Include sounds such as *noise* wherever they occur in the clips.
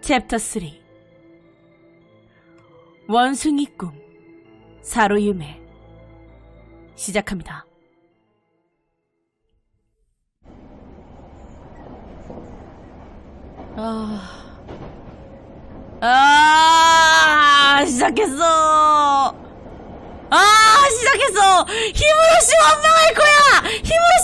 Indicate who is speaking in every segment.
Speaker 1: 챕터 3 원숭이 꿈 사로유메 시작합니다. 아, 아, 시작했어. 아, 시작했어. 씨 원망할 거야.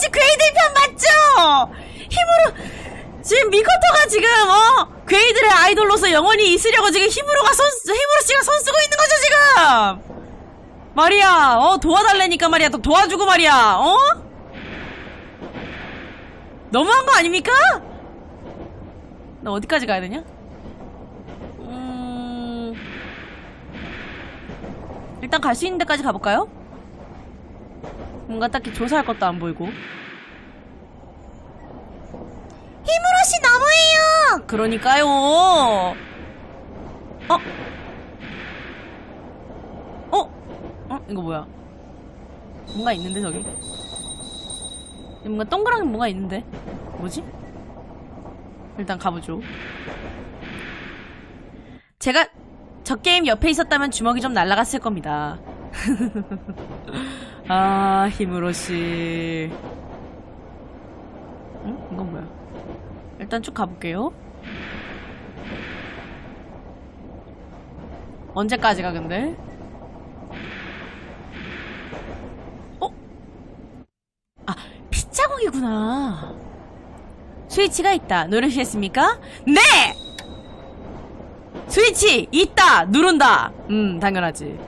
Speaker 1: 씨 괴이들 편 맞죠? 힘으로 지금 미코토가 지금 어 괴이들의 아이돌로서 영원히 있으려고 지금 힘으로가 손 힘으로 씨가 손 쓰고 있는 거죠 지금. 말이야, 어 도와달래니까 말이야, 또 도와주고 말이야, 어? 너무한 거 아닙니까? 나 어디까지 가야 되냐? 음... 일단 갈 수 있는 데까지 가볼까요? 뭔가 딱히 조사할 것도 안 보이고. 힘으로 씨 너무해요! 그러니까요! 어? 어? 어? 이거 뭐야? 뭔가 있는데, 저기? 뭔가 동그란 뭐가 있는데? 뭐지? 일단 가보죠. 제가 저 게임 옆에 있었다면 주먹이 좀 날아갔을 겁니다. *laughs* 아, 힘으로 씨. 응? 이건 뭐야? 일단 쭉 가볼게요. 언제까지가 근데? 어? 아, 핏자국이구나. 스위치가 있다. 누르시겠습니까? 네! 스위치 있다 누른다 음 당연하지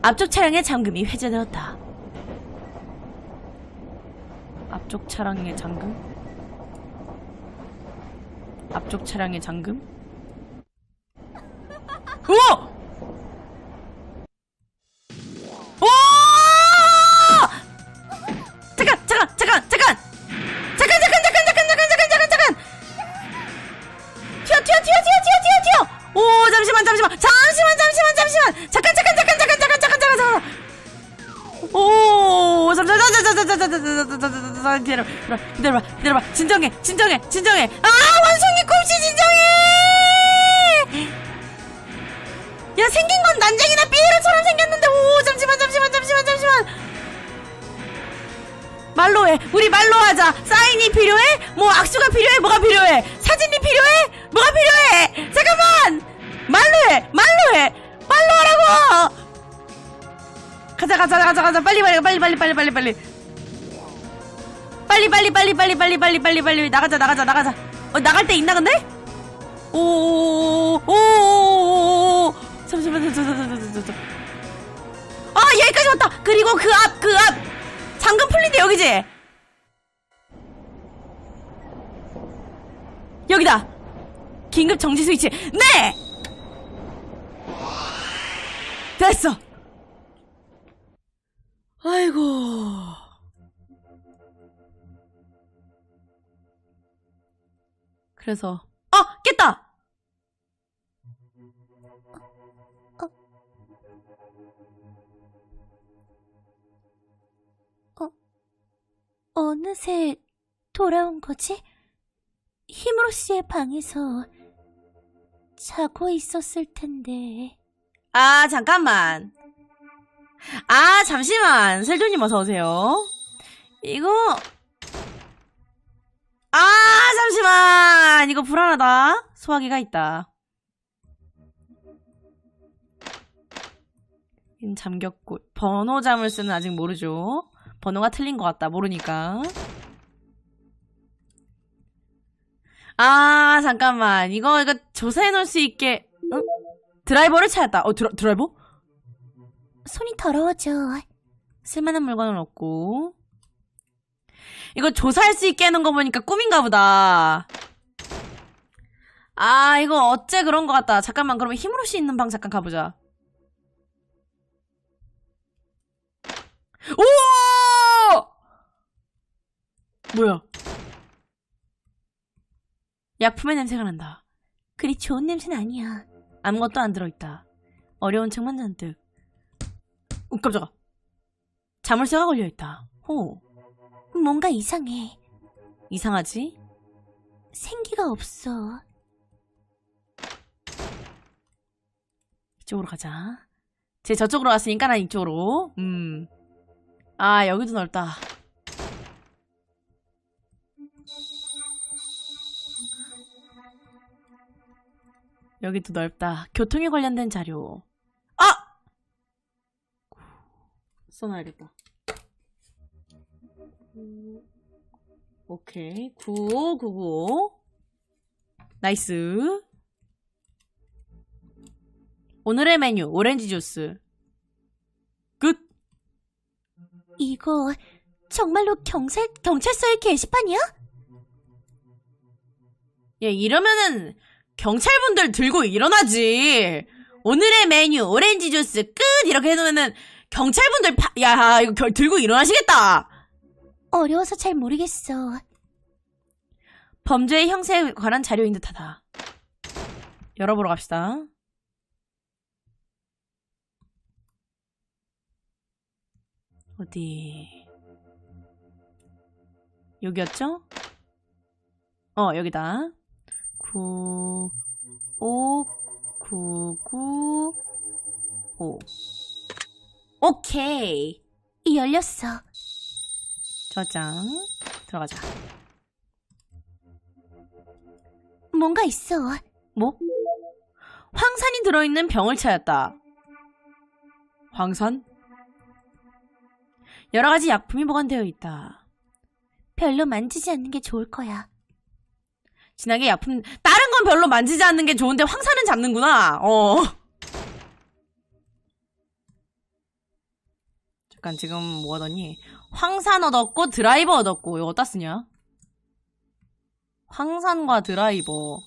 Speaker 1: 앞쪽 차량의 잠금이 회전되었다 앞쪽 차량의 잠금 앞쪽 차량의 잠금 우와 오 잠깐 잠깐 잠깐 잠깐 잠깐 잠깐 잠깐 잠깐 잠깐 잠깐 잠깐 잠깐 튀어 튀어 튀어 튀어 튀어 튀어 튀어 오 잠시만 잠시만 잠시만 잠시만 잠시만 잠깐 잠깐 잠깐 잠깐 잠깐 잠깐 잠깐 잠깐 오 잠깐 잠깐 잠깐 잠깐 잠깐 잠깐 잠깐 잠깐 기다려 기다려봐 기다려봐 진정해 진정해 진정해 아 야 생긴 건 난쟁이나 삐에로처럼 생겼는데 오 잠시만 잠시만 잠시만 잠시만 말로 해. 우리 말로 하자. 사인이 필요해? 뭐 악수가 필요해? 뭐가 필요해? 사진이 필요해? 뭐가 필요해? 잠깐만! 말로 해! 말로 해! 말로 하라고! 가자 가자 가자 가자 빨리 빨리 빨리 빨리 빨리 빨리 빨리 빨리 빨리 빨리 빨리 빨리 빨리 빨리 빨리 나가자 나가자 나가자 어 나갈 때 있나 근데? 오오오오오오오 잠시만 잠시만 잠시만 잠시만 아 여기까지 왔다! 그리고 그 앞 그 앞! 잠금 풀린 데 여기지? 여기다! 긴급 정지 스위치! 네! 됐어! 아이고. 그래서 어느새 돌아온 거지? 힘으로 씨의 방에서 자고 있었을 텐데. 아, 잠깐만. 아, 잠시만. 셀조님 어서오세요. 이거. 아, 잠시만. 이거 불안하다. 소화기가 있다. 인 잠겼고. 번호 자물쇠는 아직 모르죠. 번호가 틀린 것 같다. 모르니까. 아, 잠깐만. 이거, 이거 조사해 놓을 수 있게. 어? 드라이버를 찾았다. 어, 드라, 드라이버? 손이 더러워져. 쓸만한 물건은 없고. 이거 조사할 수 있게 해놓은 거 보니까 꿈인가 보다. 아, 이거 어째 그런 것 같다. 잠깐만, 그러면 힘으로 씨 있는 방 잠깐 가보자. 오! 뭐야? 약품의 냄새가 난다. 그리 좋은 냄새는 아니야. 아무것도 안 들어있다. 어려운 척만 잔뜩. 오, 깜짝아. 자물쇠가 걸려있다. 호. 뭔가 이상해. 이상하지? 생기가 없어. 이쪽으로 가자. 쟤 저쪽으로 왔으니까 난 이쪽으로. 음. 아, 여기도 넓다. 여기도 넓다. 교통에 관련된 자료. 아! 써놔야겠다. 오케이. 95995. 나이스. 오늘의 메뉴, 오렌지 주스. 끝.
Speaker 2: 이거 정말로 경찰 경찰서의 게시판이야?
Speaker 1: 야, 이러면은 경찰분들 들고 일어나지. 오늘의 메뉴, 오렌지 주스 끝! 이렇게 해놓으면은 경찰분들 파, 야, 이거 결- 들고 일어나시겠다.
Speaker 2: 어려워서 잘 모르겠어.
Speaker 1: 범죄의 형세에 관한 자료인 듯하다. 열어보러 갑시다. 어디? 여기였죠? 어, 여기다. 9, 5, 9, 9, 5. 오케이.
Speaker 2: 열렸어.
Speaker 1: 저장. 들어가자.
Speaker 2: 뭔가 있어.
Speaker 1: 뭐? 황산이 들어있는 병을 찾았다. 황산? 여러 가지 약품이 보관되어 있다.
Speaker 2: 별로 만지지 않는 게 좋을 거야.
Speaker 1: 진하게 약품, 다른 건 별로 만지지 않는 게 좋은데 황산은 잡는구나. 어. 잠깐, 지금 뭐 얻었니? 황산 얻었고, 드라이버 얻었고, 이거 어디다 쓰냐? 황산과 드라이버.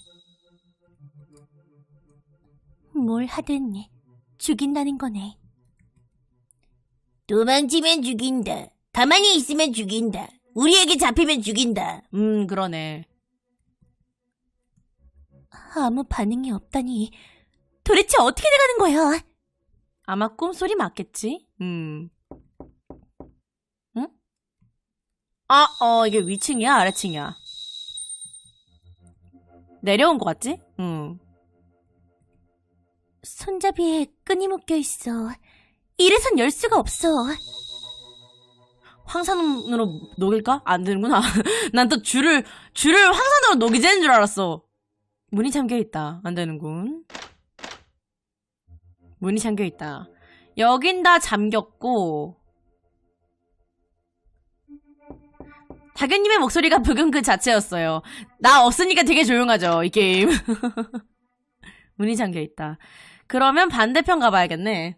Speaker 2: 뭘 하든 죽인다는 거네.
Speaker 3: 도망치면 죽인다. 가만히 있으면 죽인다. 우리에게 잡히면 죽인다.
Speaker 1: 음, 그러네.
Speaker 2: 아무 반응이 없다니. 도대체 어떻게 돼가는 거야?
Speaker 1: 아마 꿈소리 맞겠지? 음. 응? 아, 어, 이게 위층이야? 아래층이야? 내려온 것 같지? 응.
Speaker 2: 손잡이에 끈이 묶여 있어. 이래선 열 수가 없어.
Speaker 1: 황산으로 녹일까? 안 되는구나. *laughs* 난 또 줄을, 줄을 황산으로 녹이자는 줄 알았어. 문이 잠겨 있다. 안 되는군. 문이 잠겨 있다. 여긴 다 잠겼고. 다견님의 목소리가 부금 그 자체였어요. 나 없으니까 되게 조용하죠, 이 게임. *laughs* 문이 잠겨 있다. 그러면 반대편 가봐야겠네.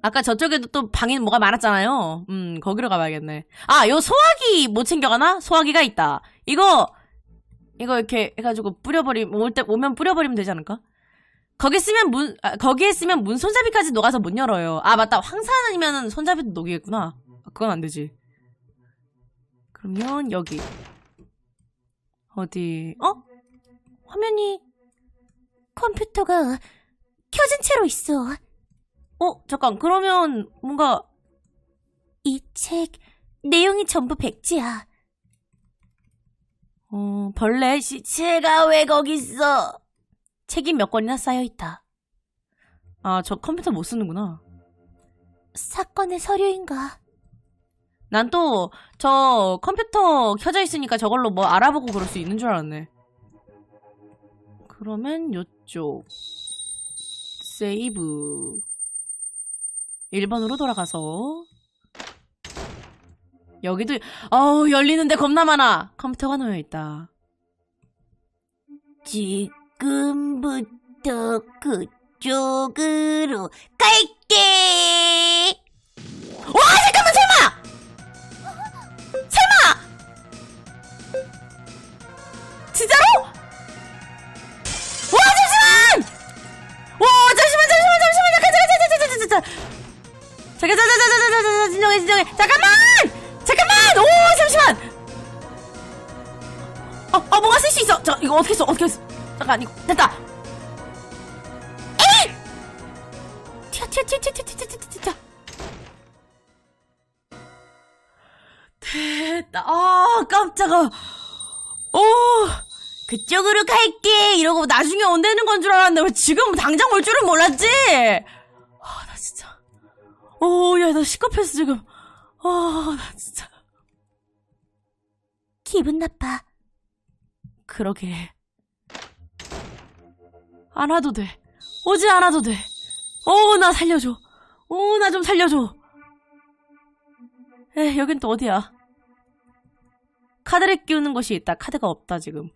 Speaker 1: 아까 저쪽에도 또 방인 뭐가 많았잖아요. 음, 거기로 가봐야겠네. 아, 요 소화기 못 챙겨가나? 소화기가 있다. 이거, 이거 이렇게 해가지고 뿌려버림, 올 때, 오면 뿌려버리면 되지 않을까? 거기 쓰면 문, 아, 거기에 쓰면 문 손잡이까지 녹아서 못 열어요. 아, 맞다. 황산이면은 손잡이도 녹이겠구나. 아, 그건 안 되지. 그러면 여기. 어디, 어? 화면이,
Speaker 2: 컴퓨터가 켜진 채로 있어.
Speaker 1: 어, 잠깐. 그러면 뭔가,
Speaker 2: 이 책 내용이 전부 백지야.
Speaker 1: 어, 벌레 시,
Speaker 3: 제가 왜 거기 있어?
Speaker 1: 책이 몇 권이나 쌓여 있다. 아, 저 컴퓨터 못 쓰는구나.
Speaker 2: 사건의 서류인가?
Speaker 1: 난 또, 저 컴퓨터 켜져 있으니까 저걸로 뭐 알아보고 그럴 수 있는 줄 알았네. 그러면 요쪽. 세이브. 1번으로 돌아가서. 여기도, 어우, 열리는데 겁나 많아. 컴퓨터가 놓여 있다.
Speaker 3: 지금부터 그쪽으로 갈게.
Speaker 1: 와, 잠깐만, 설마! 설마! 진짜로? 와, 잠시만! 와, 잠시만, 잠시만, 잠시만, 잠깐, 잠깐, 잠깐, 잠깐, 잠깐, 잠깐. 잠깐, 잠깐, 잠깐, 잠깐, 잠깐, 잠깐, 진정해, 진정해. 잠깐만! 잠깐 만! 오, 잠시만! 어, 어, 뭔가 쓸 수 있어. 저, 이거 어떻게 써, 어떻게 써. 잠깐, 이거, 됐다. 에이! 튀어, 튀어, 튀어, 튀어, 튀어, 튀어, 튀어, 튀어. 됐다. 아, 깜짝아. 오,
Speaker 3: 그쪽으로 갈게.
Speaker 1: 이러고 나중에 온다는 건 줄 알았는데 왜 지금 당장 올 줄은 몰랐지? 아, 나 진짜. 오, 야, 나 시급했어, 지금. 아, 나 진짜.
Speaker 2: 기분 나빠.
Speaker 1: 그러게. 안 와도 돼. 오지 않아도 돼. 어, 나 살려줘. 어, 나좀 살려줘. 에, 여긴 또 어디야? 카드를 끼우는 곳이 있다. 카드가 없다, 지금.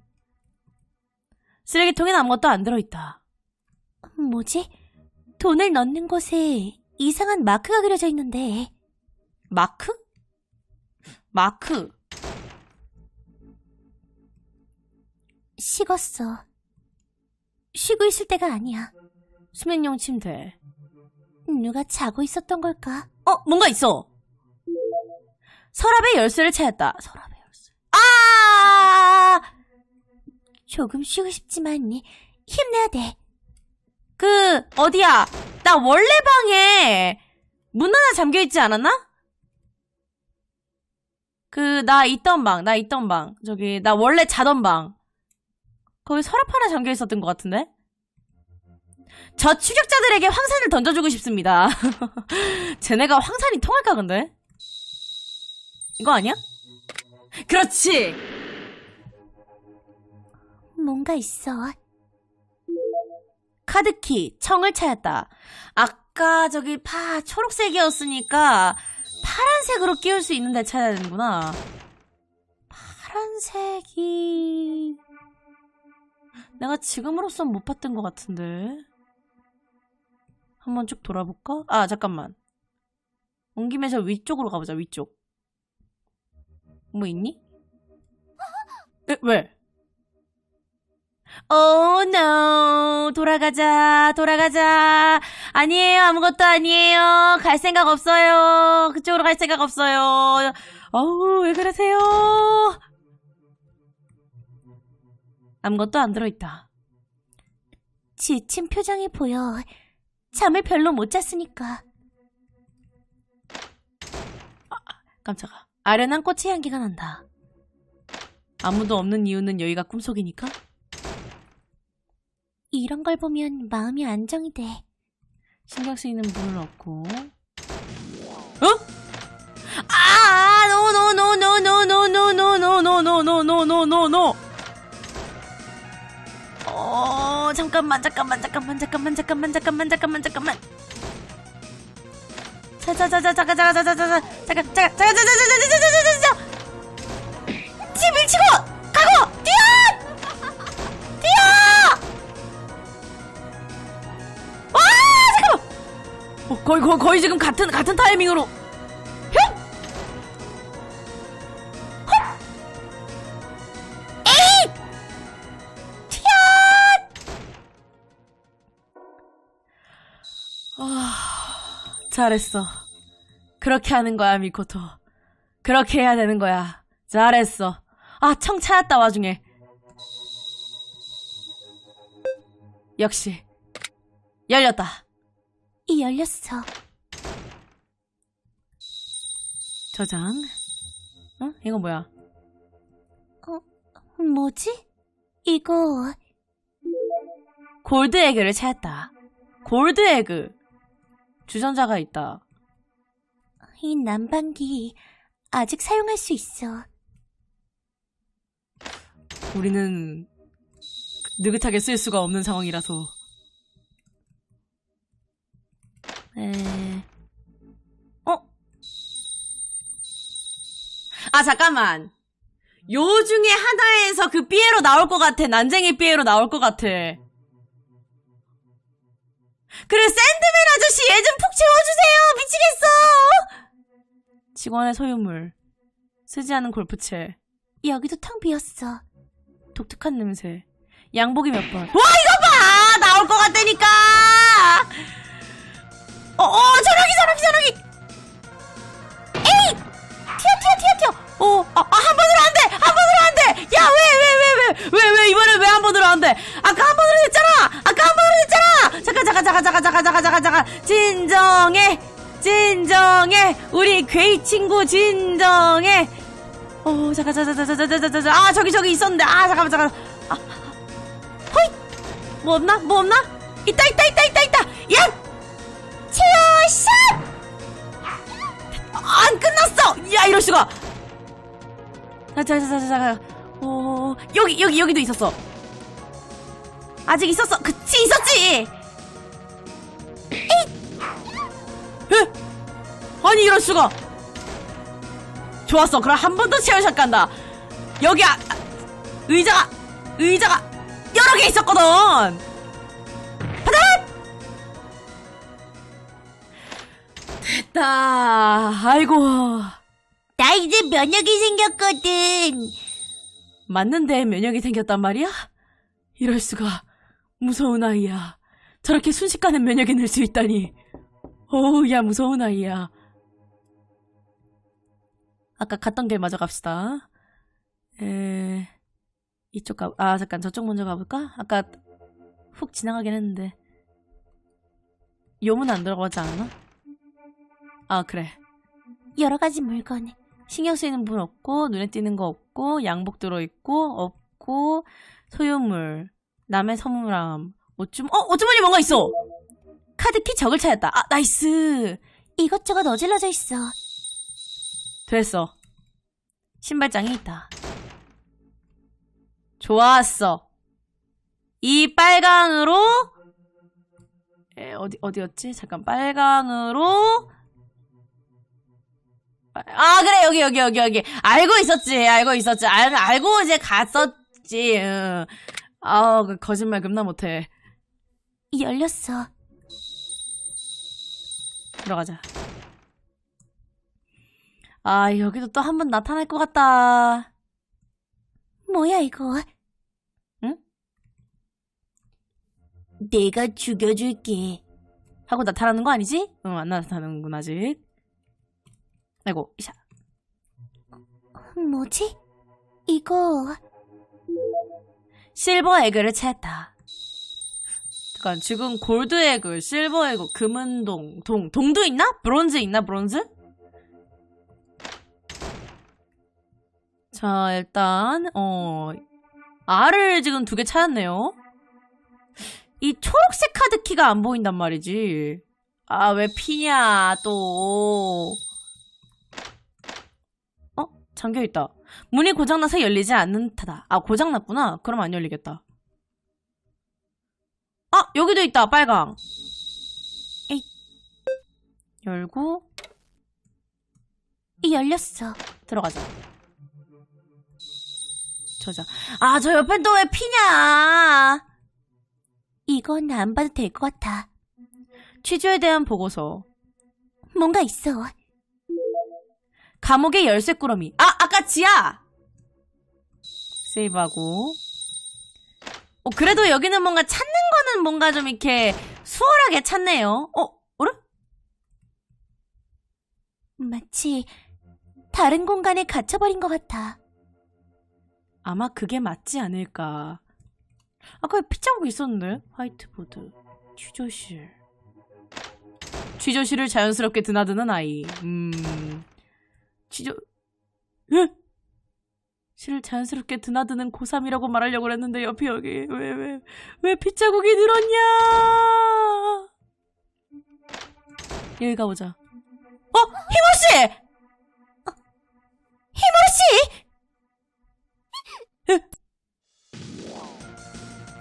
Speaker 1: 쓰레기통엔 아무것도 안 들어있다.
Speaker 2: 뭐지? 돈을 넣는 곳에 이상한 마크가 그려져 있는데.
Speaker 1: 마크? 마크.
Speaker 2: 식었어. 쉬고 있을 때가 아니야.
Speaker 1: 수면용 침대.
Speaker 2: 누가 자고 있었던 걸까?
Speaker 1: 어, 뭔가 있어. 서랍의 열쇠를 찾았다. 서랍의 열쇠. 아!
Speaker 2: 조금 쉬고 싶지만 힘내야 돼.
Speaker 1: 그, 어디야? 나 원래 방에 문 하나 잠겨 있지 않았나? 그, 나 있던 방, 나 있던 방. 저기, 나 원래 자던 방. 거기 서랍 하나 잠겨 있었던 것 같은데? 저 추격자들에게 황산을 던져주고 싶습니다. *laughs* 쟤네가 황산이 통할까, 근데? 이거 아니야? 그렇지!
Speaker 2: 뭔가 있어.
Speaker 1: 카드키, 청을 찾았다. 아까 저기 파 초록색이었으니까 파란색으로 끼울 수 있는 데 찾아야 되는구나. 파란색이... 내가 지금으로선 못 봤던 것 같은데. 한번 쭉 돌아볼까? 아, 잠깐만. 온 김에 저 위쪽으로 가보자, 위쪽. 뭐 있니? 에, 왜? Oh no. 돌아가자, 돌아가자. 아니에요, 아무것도 아니에요. 갈 생각 없어요. 그쪽으로 갈 생각 없어요. 어우, 왜 그러세요? 아무것도 안 들어있다.
Speaker 2: 지친 표정이 보여. 잠을 별로 못 잤으니까.
Speaker 1: 깜짝아. 아련한 꽃의 향기가 난다. 아무도 없는 이유는 여기가 꿈속이니까?
Speaker 2: 이런 걸 보면 마음이 안정이 돼.
Speaker 1: 신경 쓰이는 부분은 없고. 어? 아, 노, 노, 노, 노, 노, 노, 노, 노, 노, 노, 노, 노, 노, 노, 노, 노. 어, 잠깐만, 잠깐만, 잠깐만, 잠깐만, 잠깐만, 잠깐만, 잠깐만, 잠깐만. 자, 자, 자, 자, 잠깐, 잠깐, 잠깐, 잠깐, 잠깐, 잠깐, 잠깐, 잠깐, 잠깐, 잠깐, 잠깐, 잠깐, 잠깐. 집 밀치고 가고 뛰어! 뛰어! 와. 어, 거의, 거의, 거의 지금 같은, 같은 타이밍으로. 잘했어. 그렇게 하는 거야, 미코토. 그렇게 해야 되는 거야. 잘했어. 아, 청 찾았다, 와중에. 역시. 열렸다.
Speaker 2: 이 열렸어.
Speaker 1: 저장. 어? 이거 뭐야?
Speaker 2: 뭐지? 이거
Speaker 1: 골드 에그를 찾았다. 골드 에그. 주전자가 있다.
Speaker 2: 이 난방기 아직 사용할 수 있어.
Speaker 1: 우리는 느긋하게 쓸 수가 없는 상황이라서. 에... 어? 아, 잠깐만. 요 중에 하나에서 그 삐에로 나올 것 같아. 난쟁이 삐에로 나올 것 같아. 그래, 샌드맨 아저씨 얘 좀 푹 채워주세요! 미치겠어! 직원의 소유물. 쓰지 않은 골프채.
Speaker 2: 여기도 텅 비었어.
Speaker 1: 독특한 냄새. 양복이 몇 번. 와, 이거 봐! 나올 것 같다니까! 어, 어, 전화기, 전화기, 전화기! 에이! 튀어, 튀어, 튀어, 튀어! 어, 아, 아, 한 번으로 안 돼! 한 번으로 안 돼! 야, 왜, 왜, 왜, 왜, 왜, 한 번으로 안 돼? 아까 한 번으로 됐잖아! 아까 한 번으로 됐잖아! 잠깐, 잠깐, 잠깐, 잠깐, 잠깐, 잠깐, 잠깐, 잠깐. 진정해! 진정해! 우리 괴이 친구 진정해! 어, 잠깐, 잠깐, 잠깐, 잠깐, 잠깐, 잠깐, 아, 저기, 저기 있었는데, 아, 잠깐만, 잠깐. 아, 허이! 뭐 없나? 뭐 없나? 있다, 있다, 있다, 있다, 있다! 야! 체어 샷! 안 끝났어! 야, 이럴 수가! 자, 자, 자, 자, 자, 자. 오, 여기, 여기, 여기도 있었어. 아직 있었어. 그치, 있었지! 에? 아니, 이럴 수가! 좋았어. 그럼 한 번 더 체어샷 간다. 여기, 아, 아, 의자가, 의자가 여러 개 있었거든! 받아! 됐다. 아이고.
Speaker 3: 나 이제 면역이 생겼거든.
Speaker 1: 맞는데 면역이 생겼단 말이야? 이럴 수가. 무서운 아이야. 저렇게 순식간에 면역이 늘 수 있다니. 어우, 야, 무서운 아이야. 아까 갔던 길 마저 갑시다. 에, 이쪽 가, 아, 잠깐, 저쪽 먼저 가볼까? 아까 훅 지나가긴 했는데. 요문 안 들어가지 않았나? 아, 그래.
Speaker 2: 여러 가지 물건.
Speaker 1: 신경 쓰이는 분 없고 눈에 띄는 거 없고 양복 들어 있고 없고 소유물 남의 선물함 옷좀 어 옷주머니 뭔가 있어! 카드키 적을 찾았다. 아 나이스!
Speaker 2: 이것저것 어질러져 있어.
Speaker 1: 됐어. 신발장이 있다. 좋았어. 이 빨강으로 에, 어디 어디였지? 잠깐 빨강으로 아 그래 여기 여기 여기 여기 알고 있었지 알고 있었지 알, 알고 이제 갔었지 응. 아우 그 거짓말 겁나 못해
Speaker 2: 열렸어.
Speaker 1: 들어가자 아 여기도 또 한 번 나타날 것 같다
Speaker 2: 뭐야 이거?
Speaker 3: 내가 죽여줄게.
Speaker 1: 하고 나타나는 거 아니지? 응 안 나타나는군 아직 아이고 이샤
Speaker 2: 뭐지? 이거
Speaker 1: 실버 에그를 찾았다 잠깐 지금 골드 에그 실버 에그 금은 동, 동 동도 있나? 브론즈 있나 브론즈? 자 일단 어 R을 지금 두 개 찾았네요 이 초록색 카드 키가 안 보인단 말이지 아 왜 피냐 또 어? 잠겨있다 문이 고장나서 열리지 않는다다 아 고장났구나 그럼 안 열리겠다 아 여기도 있다 빨강 에이 열고
Speaker 2: 이 열렸어.
Speaker 1: 들어가자. 저자. 아, 저 옆엔 또 왜 피냐?
Speaker 2: 이건 안 봐도 될 것 같아.
Speaker 1: 취조에 대한 보고서.
Speaker 2: 뭔가 있어.
Speaker 1: 감옥의 열쇠 꾸러미. 아, 아까 지하! 세이브하고. 어, 그래도 여기는 뭔가 찾는 거는 뭔가 좀 이렇게 수월하게 찾네요. 어, 어래?
Speaker 2: 마치 다른 공간에 갇혀버린 것 같아.
Speaker 1: 아마 그게 맞지 않을까. 아까 왜 피자국 있었는데? 화이트보드. 취조실. 취조실을 자연스럽게 드나드는 아이. 음. 취조, 에? 실을 자연스럽게 드나드는 고3이라고 말하려고 그랬는데 옆에 여기 왜, 왜, 왜 피자국이 늘었냐? 여기 가보자. 어! 희모씨! 희모씨!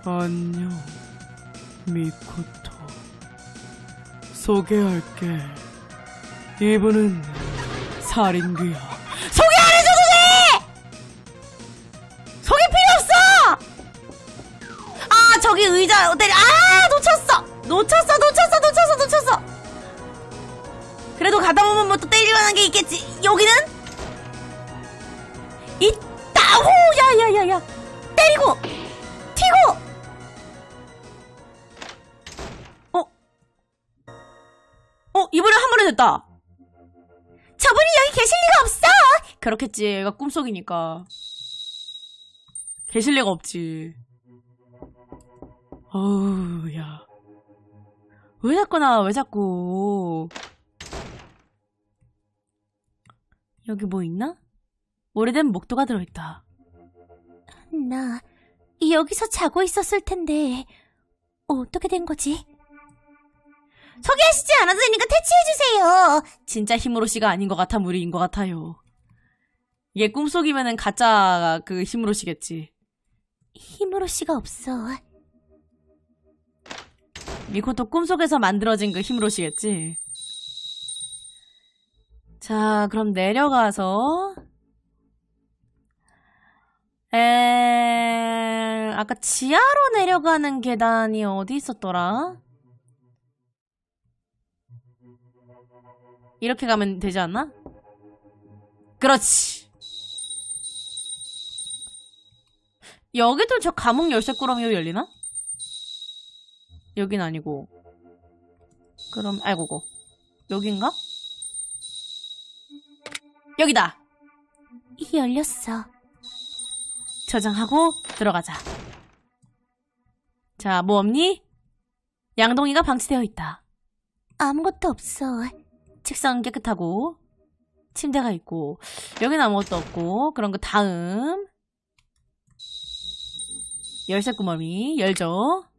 Speaker 1: 안녕, 미코토. 소개할게. 이분은 살인귀야. 저기 의자 때리, 아, 놓쳤어! 놓쳤어, 놓쳤어, 놓쳤어, 놓쳤어! 그래도 가다 보면 뭐 또 때릴 만한 게 있겠지. 여기는? 있다! 호! 야, 야, 야, 야! 때리고! 튀고! 어? 어, 이번에 한 번에 됐다. 저분이 여기 계실 리가 없어! 그렇겠지. 얘가 꿈속이니까. 계실 리가 없지. 어우, 야. 왜 자꾸 나와, 왜 자꾸. 여기 뭐 있나? 오래된 목도가 들어있다.
Speaker 2: 나이 여기서 자고 있었을 텐데 어떻게 된 거지?
Speaker 3: 소개하시지 않아도 되니까 퇴치해주세요.
Speaker 1: 진짜 히무로 씨가 아닌 것 같아 무리인 것 같아요. 이게 꿈속이면은 가짜 그 히무로 씨겠지.
Speaker 2: 히무로 씨가 없어.
Speaker 1: 미코토 꿈속에서 만들어진 그 히무로 씨겠지. 자, 그럼 내려가서 에 아까 지하로 내려가는 계단이 어디 있었더라? 이렇게 가면 되지 않나? 그렇지. 여기도 저 감옥 열쇠 꾸러미로 열리나? 여긴 아니고. 그럼, 아이고 고. 여긴가? 여기다!
Speaker 2: 열렸어.
Speaker 1: 저장하고 들어가자. 자, 뭐 없니? 양동이가 방치되어 있다.
Speaker 2: 아무것도 없어.
Speaker 1: 책상은 깨끗하고, 침대가 있고, 여기는 아무것도 없고, 그럼 그 다음. 열쇠 구멍이 열죠.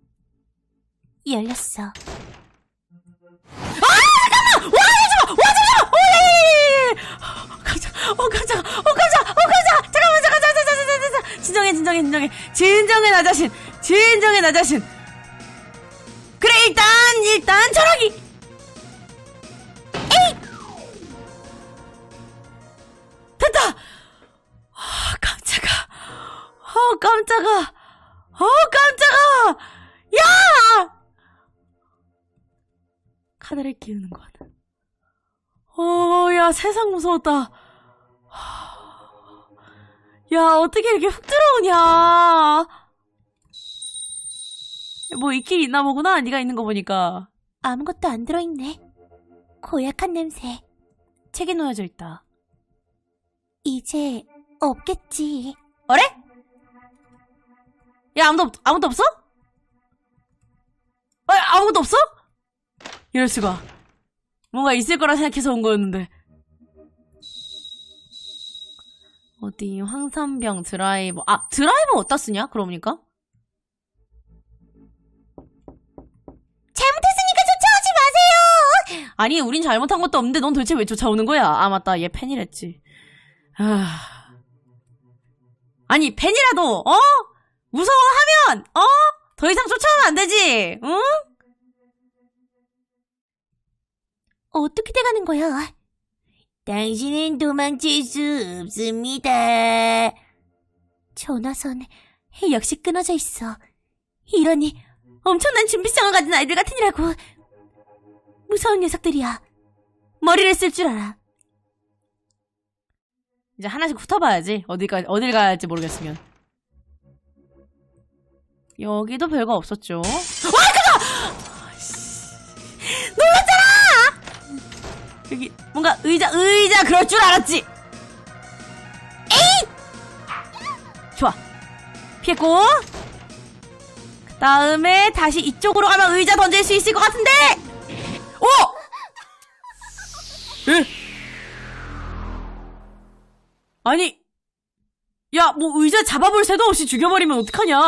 Speaker 2: 열렸어.
Speaker 1: 가자, 어, 가자, 어, 가자, 어, 가자! 잠깐만, 잠깐, 잠깐, 잠깐, 잠깐, 잠깐. 진정해, 진정해, 진정해. 진정해, 나 자신. 진정해, 나 자신. 그래, 일단, 일단, 전화기! 에이! 됐다! 아, 깜짝아. 어, 깜짝아. 어, 깜짝아! 야! 카드를 끼우는 거는. 어, 야, 세상 무서웠다. 야, 어떻게 이렇게 훅 들어오냐. 뭐 있긴 있나 보구나, 네가 있는 거 보니까.
Speaker 2: 아무것도 안 들어있네. 고약한 냄새.
Speaker 1: 책에 놓여져 있다.
Speaker 2: 이제 없겠지.
Speaker 1: 어래? 야, 아무도, 없, 아무도 없어? 어, 아무것도 없어? 이럴 수가. 뭔가 있을 거라 생각해서 온 거였는데. 어디, 황산병, 드라이버. 아, 드라이버 어디다 쓰냐? 그러니까?
Speaker 3: 잘못했으니까 쫓아오지 마세요.
Speaker 1: 아니, 우린 잘못한 것도 없는데 넌 도대체 왜 쫓아오는 거야? 아, 맞다. 얘 팬이랬지. 아. 아니, 팬이라도, 어? 무서워하면, 어? 더 이상 쫓아오면 안 되지, 응?
Speaker 2: 어떻게 돼가는 거야?
Speaker 3: 당신은 도망칠 수 없습니다.
Speaker 2: 전화선 역시 끊어져 있어. 이러니 엄청난 준비성을 가진 아이들 같으니라고. 무서운 녀석들이야. 머리를 쓸 줄 알아.
Speaker 1: 이제 하나씩 훑어봐야지. 어디가, 어딜 가야 할지 모르겠으면. 여기도 별거 없었죠. 와, 여기, 뭔가 의자, 의자 그럴 줄 알았지! 에이! 좋아. 피했고. 그 다음에 다시 이쪽으로 가면 의자 던질 수 있을 것 같은데! 오! 에? 아니, 야, 뭐 의자 잡아볼 새도 없이 죽여버리면 어떡하냐?